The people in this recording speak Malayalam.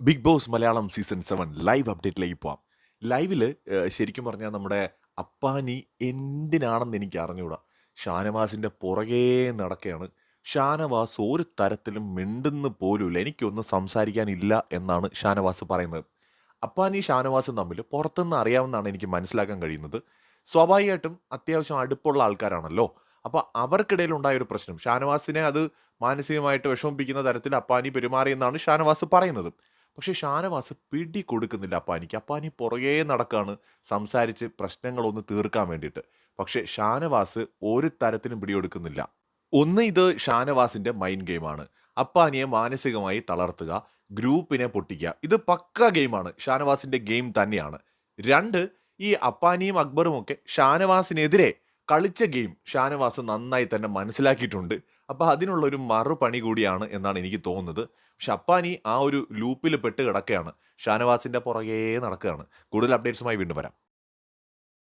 Bigg Boss Malayalam season seven live അപ്ഡേറ്റിലേക്ക് പോവാം. ലൈവിൽ ശരിക്കും പറഞ്ഞാൽ നമ്മുടെ അപ്പാനി എന്തിനാണെന്ന് എനിക്ക് അറിഞ്ഞുകൂടാ ഷാനവാസിന്റെ പുറകേ നടക്കുകയാണ് ഷാനവാസ് ഒരു തരത്തിലും മിണ്ടുന്ന പോലുമില്ല. എനിക്കൊന്നും സംസാരിക്കാനില്ല എന്നാണ് ഷാനവാസ് പറയുന്നത്. അപ്പാനി ഷാനവാസും തമ്മിൽ പുറത്തുനിന്ന് അറിയാവുന്നതാണ് എനിക്ക് മനസ്സിലാക്കാൻ കഴിയുന്നത്. സ്വാഭാവികമായിട്ടും അത്യാവശ്യം അടുപ്പുള്ള ആൾക്കാരാണല്ലോ. അപ്പോൾ അവർക്കിടയിൽ ഉണ്ടായ ഒരു പ്രശ്നം ഷാനവാസിനെ അത് മാനസികമായിട്ട് വിഷമിപ്പിക്കുന്ന തരത്തിൽ അപ്പാനി പെരുമാറിയെന്നാണ് ഷാനവാസ് പറയുന്നത്. പക്ഷെ ഷാനവാസ് പിടി കൊടുക്കുന്നില്ല അപ്പാനിക്ക്. അപ്പാനി പുറകേ നടക്കാണ് സംസാരിച്ച് പ്രശ്നങ്ങളൊന്ന് തീർക്കാൻ വേണ്ടിയിട്ട്. പക്ഷെ ഷാനവാസ് ഒരു തരത്തിനും പിടികൊടുക്കുന്നില്ല ഒന്ന് ഇത് ഷാനവാസിന്റെ മൈൻഡ് ഗെയിമാണ് അപ്പാനിയെ മാനസികമായി തളർത്തുക ഗ്രൂപ്പിനെ പൊട്ടിക്കുക ഇത് പക്ക ഗെയിമാണ് ഷാനവാസിന്റെ ഗെയിം തന്നെയാണ്. രണ്ട് ഈ അപ്പാനിയും അക്ബറും ഒക്കെ ഷാനവാസിനെതിരെ കളിച്ച ഗെയിം ഷാനവാസ് നന്നായി തന്നെ മനസ്സിലാക്കിയിട്ടുണ്ട്. അപ്പോൾ അതിനുള്ള ഒരു മറുപണി കൂടിയാണ് എന്നാണ് എനിക്ക് തോന്നുന്നത്. പക്ഷെ അപ്പാനി ആ ഒരു ലൂപ്പിൽ പെട്ട് കിടക്കുകയാണ് ഷാനവാസിന്റെ പുറകേ നടക്കുകയാണ്. കൂടുതൽ അപ്ഡേറ്റ്സുമായി വീണ്ടും വരാം.